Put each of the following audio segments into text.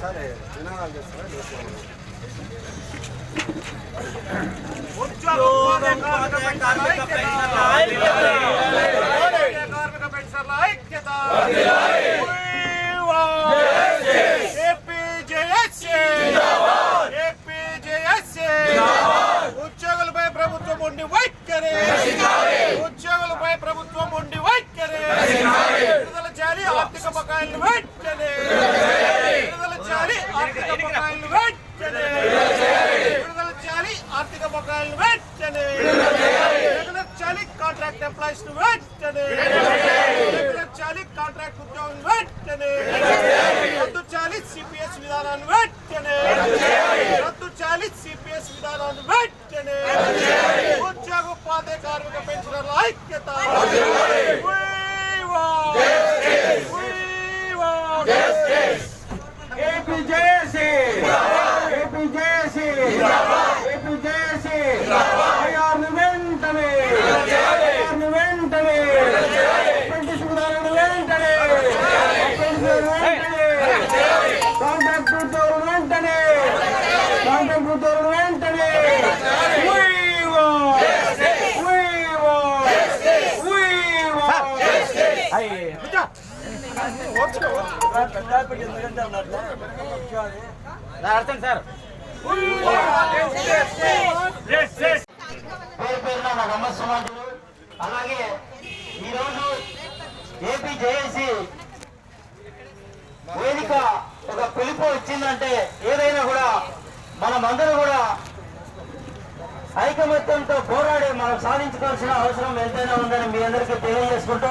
సరే వినాలి ఉద్యోగులపై ప్రభుత్వం ఉండి వైఖరి. ఉద్యోగులపై ప్రభుత్వం ఉండి కాంట్రాక్ట్ ఎంప్లాయీస్ వెంటనే విడుదల చేయాలి కాంట్రాక్ట్ ఉద్యోగులు వెంటనే రద్దు చేయాలి సిపిఎస్ విధానాన్ని వెంటనే రద్దు చేయాలి సిపిఎస్ విధానాన్ని వెంటనే ఉద్యోగ ఉపాధి కార్మిక పెన్షనర్ల ఐక్యత We want- We want- అర్థం సార్. అలాగే ఈరోజు ఏపీ జేఏసీ వేదిక ఒక పిలుపు వచ్చిందంటే ఏదైనా కూడా మనమందరం కూడా ఐకమత్యంతో పోరాడి మనం సాధించుకోవాల్సిన అవసరం ఎంతైనా ఉందని మీ అందరికీ తెలియజేసుకుంటూ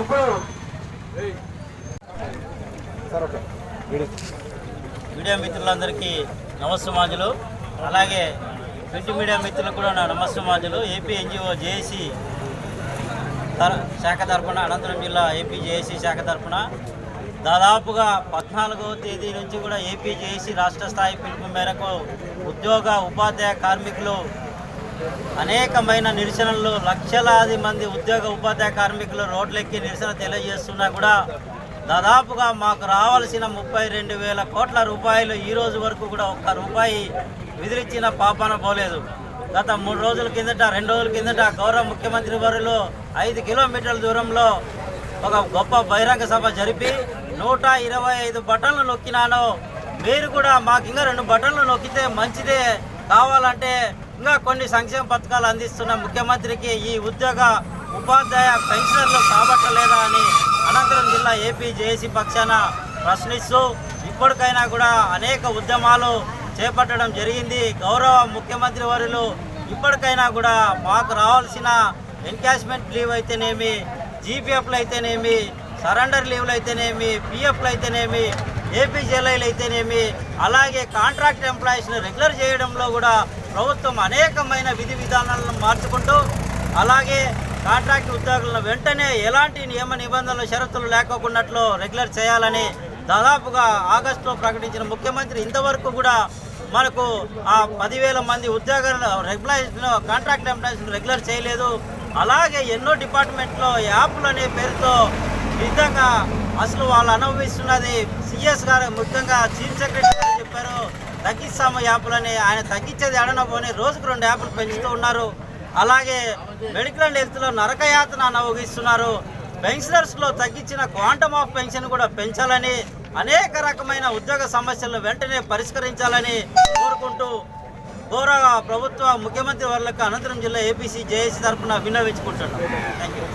ఇప్పుడు మీడియా మిత్రులందరికీ నమస్సమాజులు. అలాగే ప్రింట్ మీడియా మిత్రులకు కూడా నా నమస్సమాజులు. ఏపీ ఎన్జిఓ జేఏసీ తర శాఖ తరఫున అనంతపురం జిల్లా ఏపీ జేఏసీ శాఖ తరఫున దాదాపుగా పద్నాలుగవ తేదీ నుంచి కూడా ఏపీ జేఏసీ రాష్ట్ర స్థాయి పిలుపు మేరకు ఉద్యోగ ఉపాధ్యాయ కార్మికులు అనేకమైన నిరసనలు లక్షలాది మంది ఉద్యోగ ఉపాధ్యాయ కార్మికులు రోడ్లెక్కి నిరసన తెలియజేస్తున్నా కూడా దాదాపుగా మాకు రావాల్సిన ముప్పై రెండు వేల కోట్ల రూపాయలు ఈ రోజు వరకు కూడా ఒక్క రూపాయి విధులిచ్చిన పాపాన పోలేదు. గత మూడు రోజుల కిందట రెండు రోజుల కిందట గౌరవ ముఖ్యమంత్రి వారిలో ఐదు కిలోమీటర్ల దూరంలో ఒక గొప్ప బహిరంగ సభ జరిపి నూట ఇరవై ఐదు బటన్లు నొక్కినాను. మీరు కూడా మాకు ఇంకా రెండు బటన్లు నొక్కితే మంచిదే. కావాలంటే ఇంకా కొన్ని సంక్షేమ పథకాలు అందిస్తున్న ముఖ్యమంత్రికి ఈ ఉద్యోగ ఉపాధ్యాయ పెన్షనర్లు కాబట్టలేదా అని అనంతరం జిల్లా ఏపీ జేఏసీ పక్షాన ప్రశ్నిస్తూ ఇప్పటికైనా కూడా అనేక ఉద్యమాలు చేపట్టడం జరిగింది. గౌరవ ముఖ్యమంత్రి వారిలో ఇప్పటికైనా కూడా మాకు రావాల్సిన ఎన్కాష్మెంట్ లీవ్ అయితేనేమి జీపీఎఫ్లు అయితేనేమి సరెండర్ లీవ్లు అయితేనేమి పిఎఫ్లు అయితేనేమి ఏపీ ఏపీజేలైలు అయితేనేమి అలాగే కాంట్రాక్ట్ ఎంప్లాయీస్ని రెగ్యులర్ చేయడంలో కూడా ప్రభుత్వం అనేకమైన విధి విధానాలను మార్చుకుంటూ అలాగే కాంట్రాక్ట్ ఉద్యోగులను వెంటనే ఎలాంటి నియమ నిబంధనలు షరతులు లేకోకున్నట్లు రెగ్యులర్ చేయాలని దాదాపుగా ఆగస్టులో ప్రకటించిన ముఖ్యమంత్రి ఇంతవరకు కూడా మనకు ఆ పదివేల మంది ఉద్యోగులను రెగ్యులైజ్ను కాంట్రాక్ట్ ఎంప్లాయీస్ను రెగ్యులర్ చేయలేదు. అలాగే ఎన్నో డిపార్ట్మెంట్లో యాప్లు అనే పేరుతో విధంగా అసలు వాళ్ళు అనుభవిస్తున్నది సిఎస్ గారు ముఖ్యంగా చీఫ్ సెక్రటరీ గారు చెప్పారు. తగ్గిస్తాము యాప్లని. ఆయన తగ్గించేది ఎడన పోనీ రోజుకు రెండు యాప్లు పెంచుతూ ఉన్నారు. అలాగే మెడికల్ అండ్ హెల్త్లో నరకయాతన అనుభవిస్తున్నారు పెన్షనర్స్లో తగ్గించిన క్వాంటమ్ ఆఫ్ పెన్షన్ కూడా పెంచాలని అనేక రకమైన ఉద్యోగ సమస్యలను వెంటనే పరిష్కరించాలని కోరుకుంటూ గౌరవ ప్రభుత్వ ముఖ్యమంత్రి వర్లకు అనంతరం జిల్లా ఏపీసీ జేఏసీ తరఫున విన్నవించుకుంటున్నాం. Thank you